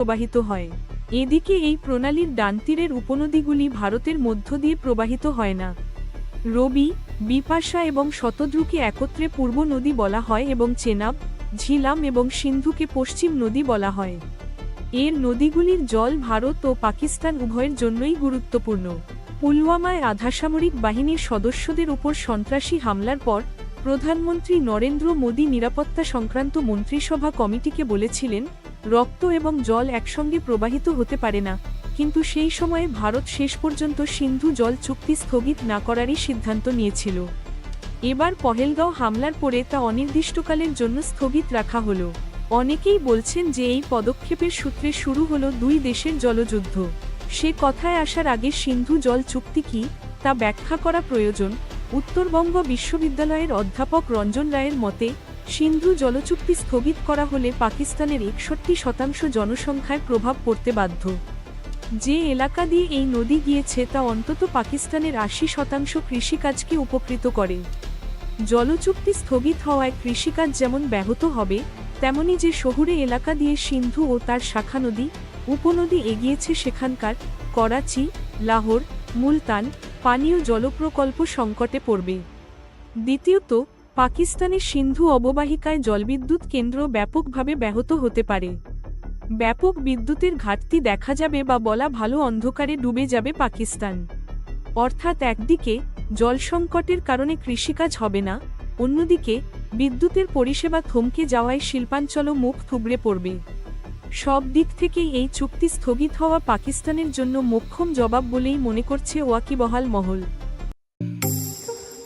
প্রবাহিত হয়। এদিকে এই প্রণালীর ডান তীরের উপনদীগুলি ভারতের মধ্য দিয়ে প্রবাহিত হয় না। রবি, বিপাশা এবং শতদ্রুকে একত্রে পূর্ব নদী বলা হয় এবং চেনাব, ঝিলাম এবং সিন্ধুকে পশ্চিম নদী বলা হয়। এর নদীগুলির জল ভারত ও পাকিস্তান উভয়ের জন্যই গুরুত্বপূর্ণ। পুলওয়ামায় আধাসামরিক বাহিনীর সদস্যদের উপর সন্ত্রাসী হামলার পর প্রধানমন্ত্রী নরেন্দ্র মোদী নিরাপত্তা সংক্রান্ত মন্ত্রিসভা কমিটিকে বলেছিলেন রক্ত এবং জল একসঙ্গে প্রবাহিত হতে পারে না, কিন্তু সেই সময়ে ভারত শেষ পর্যন্ত সিন্ধু জল চুক্তি স্থগিত না করারই সিদ্ধান্ত নিয়েছিল। এবার পহেলগাঁও হামলার পরে তা অনির্দিষ্টকালের জন্য স্থগিত রাখা হলো। অনেকেই বলছেন যে এই পদক্ষেপের সূত্রে শুরু হলো দুই দেশের জলযুদ্ধ। সে কথায় আসার আগে সিন্ধু জল চুক্তি কি, তা ব্যাখ্যা করা প্রয়োজন, উত্তরবঙ্গ বিশ্ববিদ্যালয়ের অধ্যাপক রঞ্জন রায়ের মতে সিন্ধু জলচুক্তি স্থগিত করা হলে পাকিস্তানের একষট্টি শতাংশ জনসংখ্যায় প্রভাব পড়তে বাধ্য। যে এলাকা দিয়ে এই নদী গিয়েছে তা অন্তত পাকিস্তানের আশি শতাংশ কৃষিকাজকে উপকৃত করে। জলচুক্তি স্থগিত হওয়ায় কৃষিকাজ যেমন ব্যাহত হবে, তেমনি যে শহুরে এলাকা দিয়ে সিন্ধু ও তার শাখা নদী, উপনদী এগিয়েছে সেখানকার করাচি, লাহোর, মুলতান পানীয় জলপ্রকল্প সংকটে পড়বে। দ্বিতীয়ত পাকিস্তানের সিন্ধু অববাহিকায় জলবিদ্যুৎ কেন্দ্র ব্যাপকভাবে ব্যাহত হতে পারে। ব্যাপক বিদ্যুতের ঘাটতি দেখা যাবে বা বলা ভালো অন্ধকারে ডুবে যাবে পাকিস্তান। অর্থাৎ একদিকে জল সংকটের কারণে কৃষিকাজ হবে না, অন্যদিকে বিদ্যুতের পরিষেবা থমকে যাওয়ায় শিল্পাঞ্চলও মুখ থুবড়ে পড়বে। সব দিক থেকেই এই চুক্তি স্থগিত হওয়া পাকিস্তানের জন্য মোক্ষম জবাব বলেই মনে করছে ওয়াকিবহাল মহল।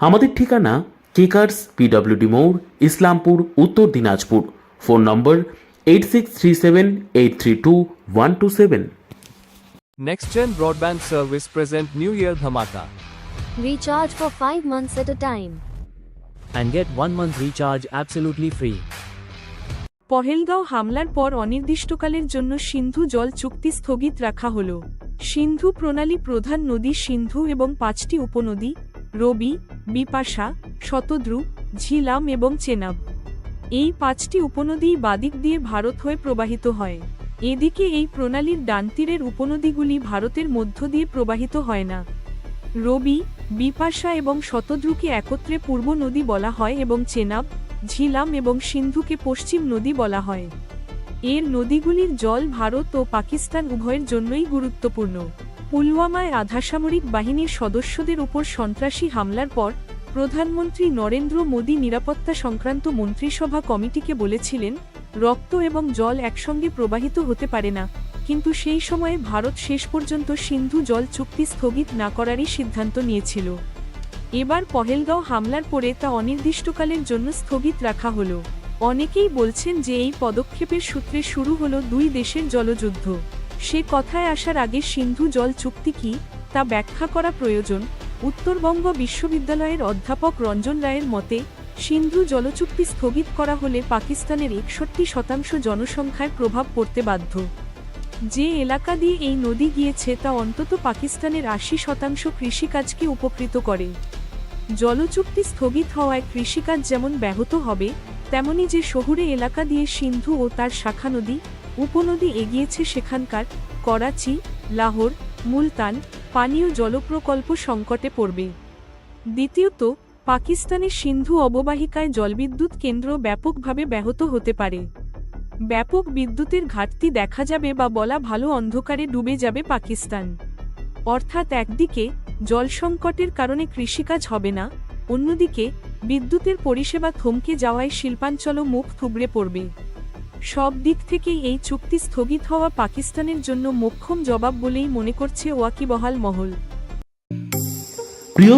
আমাদের ঠিকানা কেকার্স পিডব্লিউডি মোড় Islampur Uttar Dinajpur phone number eight six three seven eight three two one two seven NextGen Broadband Service present New Year Dhamaka Recharge for 5 months at a time. and get 1 month recharge absolutely free. Pahalgam হামলার পর অনির্দিষ্টকালের জন্য সিন্ধু জল চুক্তি স্থগিত রাখা হল সিন্ধু প্রণালী প্রধান নদী সিন্ধু এবং পাঁচটি উপনদী রবি, বিপাশা, শতদ্রু, ঝিলাম এবং চেনাব। এই পাঁচটি উপনদী বাদিক দিয়ে ভারত হয়ে প্রবাহিত হয়। এদিকে এই প্রণালীর ডান তীরের উপনদীগুলি ভারতের মধ্য দিয়ে প্রবাহিত হয় না। রবি, বিপাশা এবং শতদ্রুকে একত্রে পূর্ব নদী বলা হয় এবং চেনাব, ঝিলাম এবং সিন্ধুকে পশ্চিম নদী বলা হয়। এর নদীগুলির জল ভারত ও পাকিস্তান উভয়ের জন্যই গুরুত্বপূর্ণ। পুলওয়ামায় আধাসামরিক বাহিনীর সদস্যদের উপর সন্ত্রাসী হামলার পর প্রধানমন্ত্রী নরেন্দ্র মোদী নিরাপত্তা সংক্রান্ত মন্ত্রিসভা কমিটিকে বলেছিলেন, রক্ত এবং জল একসঙ্গে প্রবাহিত হতে পারে না। কিন্তু সেই সময়ে ভারত শেষ পর্যন্ত সিন্ধু জল চুক্তি স্থগিত না করারই সিদ্ধান্ত নিয়েছিল। এবার পহেলগাঁও হামলার পরে তা অনির্দিষ্টকালের জন্য স্থগিত রাখা হলো। অনেকেই বলছেন যে এই পদক্ষেপের সূত্রে শুরু হলো দুই দেশের জলযুদ্ধ। সে কথায় আসার আগে সিন্ধু জল চুক্তি কি তা ব্যাখ্যা করা প্রয়োজন। উত্তরবঙ্গ বিশ্ববিদ্যালয়ের অধ্যাপক রঞ্জন রায়ের মতে, সিন্ধু জলচুক্তি স্থগিত করা হলে পাকিস্তানের একষট্টি শতাংশ জনসংখ্যায় প্রভাব পড়তে বাধ্য। যে এলাকা দিয়ে এই নদী গিয়েছে তা অন্তত পাকিস্তানের আশি শতাংশ কৃষিকাজকে উপকৃত করে। জলচুক্তি স্থগিত হওয়ায় কৃষিকাজ যেমন ব্যাহত হবে, তেমনি যে শহুরে এলাকা দিয়ে সিন্ধু ও তার শাখা নদী উপনদী এগিয়েছে সেখানকার করাচি, লাহোর, মুলতান, পানীয় জলপ্রকল্প সংকটে পড়বে। দ্বিতীয়ত, পাকিস্তানের সিন্ধু অববাহিকায় জলবিদ্যুৎ কেন্দ্র ব্যাপকভাবে ব্যাহত হতে পারে। ব্যাপক বিদ্যুতের ঘাটতি দেখা যাবে বা বলা ভালো অন্ধকারে ডুবে যাবে পাকিস্তান। অর্থাৎ একদিকে জল সংকটের কারণে কৃষিকাজ হবে না, অন্যদিকে বিদ্যুতের পরিষেবা থমকে যাওয়ায় শিল্পাঞ্চলও মুখ থুবড়ে পড়বে। সব দিক থেকেই এই চুক্তি স্থগিত হওয়া পাকিস্তানের জন্য মোক্ষম জবাব বলেই মনে করছে ওয়াকিবহাল মহল।